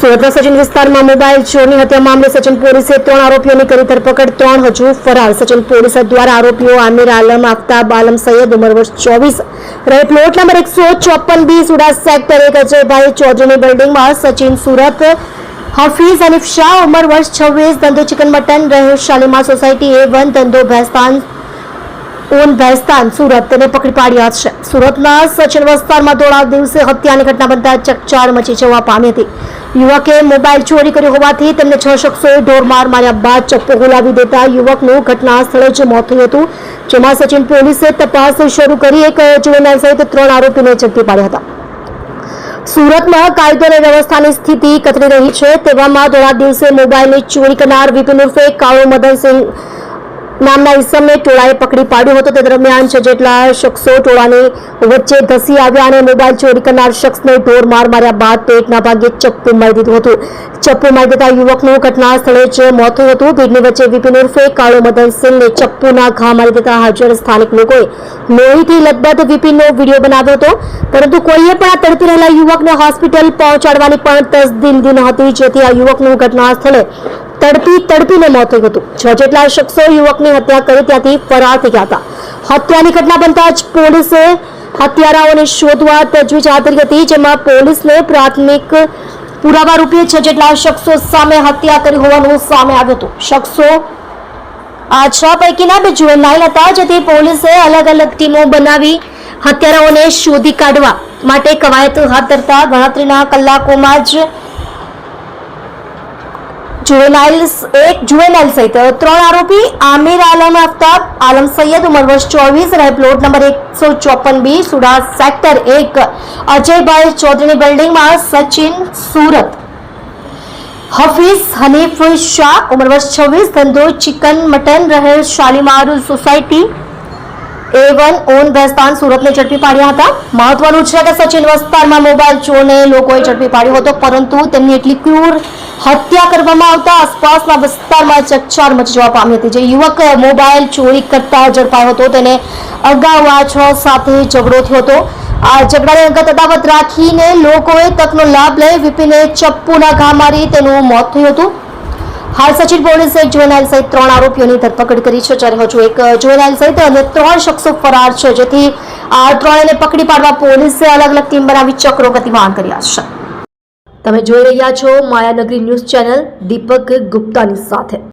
સુરતના સચિન વિસ્તારમાં મોબાઈલ ચોરની હત્યા મામલે સચિન પોલીસે ત્રણ આરોપીઓની કરી ધરપકડ, ત્રણ હજુ ફરાર. સચિન પોલીસ દ્વારા આરોપીઓ આમિર આલમ, આફતાબ આલમ સૈયદ ઉંમર વર્ષ ચોવીસ રહે પ્લોટ નંબર એકસો ચોપન બી સુડા સેક્ટર એક, અજયભાઈ ચૌધરીની બિલ્ડિંગમાં સચિન સુરત, હફીઝ અનિફ શાહ ઉંમર વર્ષ છવ્વીસ, ધંધો ચિકન મટન રહે શાલીમાર સોસાયટી એ વન, ધંધો ભેસ્તાન ઓન ભેસ્તાન સુરત તેને પકડી પાડ્યા છે. સુરતના સચિન વિસ્તારમાં દોડા દિવસે હત્યાની ઘટના બનતા ચકચાર મચી જવા પામી હતી. યુવકે મોબાઈલ ચોરી કર્યો હોવાથી તેમને છ શખ્સોએ ઢોરમાર માર્યા બાદ ચપ્પો ગુલાવી દેતા યુવકનું ઘટના સ્થળે જ મોત થયું હતું, જેમાં સચિન પોલીસે તપાસ શરૂ કરી એક જુવેનાઇલ સહિત ત્રણ આરોપીને ઝડપી પાડ્યા હતા. સુરતમાં કાયદો અને વ્યવસ્થાની સ્થિતિ કથળી રહી છે, તેવામાં ધોળા દિવસે મોબાઈલની ચોરી કરનાર વિપિન ઉર્ફે કાળો મદનસિંહ નામના ઇસમને ટોળાએ પકડી પાડ્યો હતો. તે દરમિયાન છ જેટલા શખ્સો ટોળાની વચ્ચે ધસી આવ્યા અને મોબાઈલ ચોરી કરનાર શખ્સને ઢોર માર માર્યા બાદ પેટના ભાગે ચપ્પુ મારી દીધું હતું. ચપ્પુ મારી દેતા યુવકનું ઘટના સ્થળે જ મોત થયું હતું. ભીડની વચ્ચે વિપિન ઉર્ફે કાળો મદનસિંહને ચપ્પુના ઘા મારી દેતા હાજર સ્થાનિક લોકોએ લોહીથી લગભગ વિપિનનો વીડિયો બનાવ્યો હતો. પરંતુ કોઈએ પણ આ તડપી રહેલા યુવકને હોસ્પિટલ પહોંચાડવાની પણ તસદીલ ન હતી. જેથી આ યુવકનું ઘટના સ્થળે તડપી તડપીને મોત થયું હતું. છ જેટલા શખ્સો યુવકની હત્યા કરી ત્યાંથી ફરાર થઈ ગયા હતા. હત્યાની ઘટના બનતા જ પોલીસે હત્યારાઓને શોધવા તજવીજ હાથ ધરી હતી, જેમાં પોલીસને પ્રાથમિક પુરાવા રૂપે છ જેટલા શખ્સો સામે હત્યા કરી હોવાનું સામે આવ્યું હતું. શખ્સો આ છ પૈકીના બે જુવેનાઇલ હતા, જેથી પોલીસે અલગ અલગ ટીમો બનાવી હત્યારાઓને શોધી કાઢવા માટે કવાયત હાથ ધરતા ગણતરીના કલાકોમાં જ જુવેનાઇલ એક જુવેનાઇલ સહિત ત્રણ આરોપી આમિર આલમ આફતાબ આલમ સૈયદ ઉંમર વર્ષ ચોવીસ રહે પ્લોટ નંબર એકસો ચોપન બી સુડા સેક્ટર એક અજયભાઈ ચૌધરીની બિલ્ડિંગમાં સચિન સુરત હફીઝ હનીફ શાહ ઉંમર વર્ષ છવ્વીસ ધંધો ચિકન મટન રહે Shalimar society A one on Bhestan સુરતને ઝડપી પાડ્યા હતા મહત્વનું છે કે સચિન વિસ્તારમાં મોબાઈલ ચોરને લોકોએ ઝડપી પાડ્યો હતો પરંતુ તેમની એટલી ક્રૂર હત્યા કરવામાં આવતા આસપાસના વિસ્તારમાં ચકચાર મચી જવા પામી હતી. જે યુવક મોબાઈલ ચોરી કરતા ઝડપાયો હતો. તેને અગાઉ આ છ સાથે ઝઘડો થયો હતો. આ ઝઘડાને અંગત અદાવત રાખીને લોકોએ તકનો લાભ લઈ વિપિને ચપ્પુના ઘા મારી તેનું મોત થયું હતું. હાલ સચિન પોલીસે એક જુવેનાઇલ સહિત ત્રણ આરોપીઓની ધરપકડ કરી છે. જ્યારે હજુ એક જુવેનાઇલ સહિત અને ત્રણ શખ્સો ફરાર છે. જેથી આ ત્રણેને પકડી પાડવા પોલીસે અલગ અલગ ટીમ બનાવી ચક્રો ગતિમાન કર્યા છે. તમે જોઈ રહ્યા છો માયાનગરી ન્યૂઝ ચેનલ દીપક ગુપ્તાની સાથે.